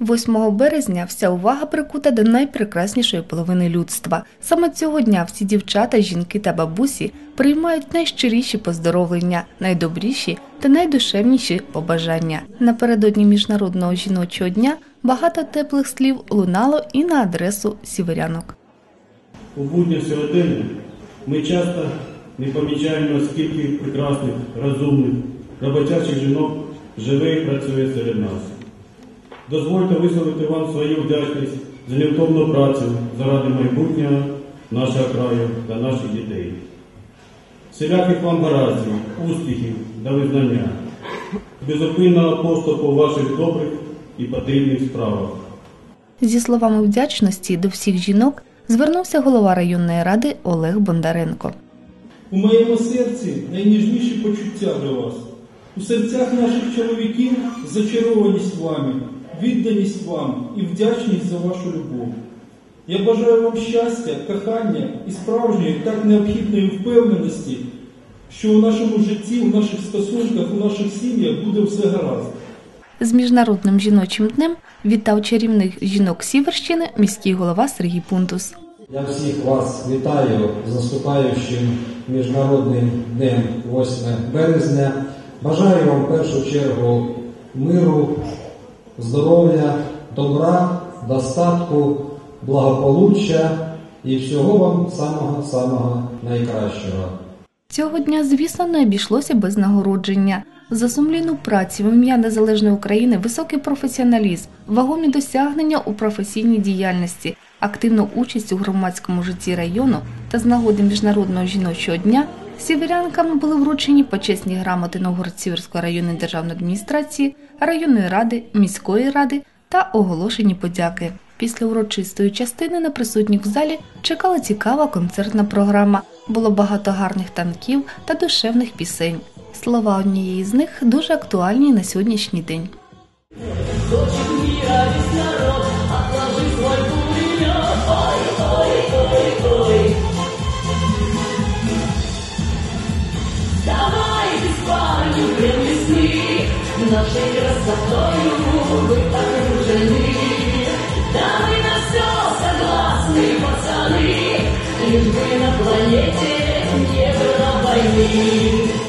8 березня вся увага прикута до найпрекраснішої половини людства. Саме цього дня всі дівчата, жінки та бабусі приймають найщиріші поздоровлення, найдобріші та найдушевніші побажання. Напередодні міжнародного жіночого дня багато теплих слів лунало і на адресу сіверянок. У будні сьогодення ми часто не помічаємо, скільки прекрасних, розумних, роботячих жінок живе і працює серед нас. Дозвольте висловити вам свою вдячність за невтомну працю заради майбутнього нашого краю та наших дітей. Всіляких вам гараздів, успіхів та визнання, безупинного поступу у ваших добрих і потрібних справах. Зі словами вдячності до всіх жінок звернувся голова районної ради Олег Бондаренко. У моєму серці найніжніші почуття до вас. У серцях наших чоловіків зачарованість вами, відданість вам і вдячність за вашу любов. Я бажаю вам щастя, кохання і справжньої так необхідної впевненості, що у нашому житті, у наших стосунках, у наших сім'ях буде все гаразд. З міжнародним жіночим днем вітав чарівних жінок Сіверщини міський голова Сергій Пунтус. Я всіх вас вітаю з наступаючим міжнародним днем 8 березня. Бажаю вам в першу чергу миру, здоров'я, добра, достатку, благополуччя і всього вам самого-самого найкращого. Цього дня, звісно, не обійшлося без нагородження. За сумлінну працю в ім'я незалежної України, високий професіоналізм, вагомі досягнення у професійній діяльності, активну участь у громадському житті району та з нагоди міжнародного жіночого дня сіверянкам були вручені почесні грамоти Новгород-Сіверської районної державної адміністрації, районної ради, міської ради та оголошені подяки. Після урочистої частини на присутніх в залі чекала цікава концертна програма. Було багато гарних танків та душевних пісень. Слова однієї з них дуже актуальні на сьогоднішній день. Нашей красотою вы окружены Да мы на все согласны, пацаны Лишь бы на планете не было войны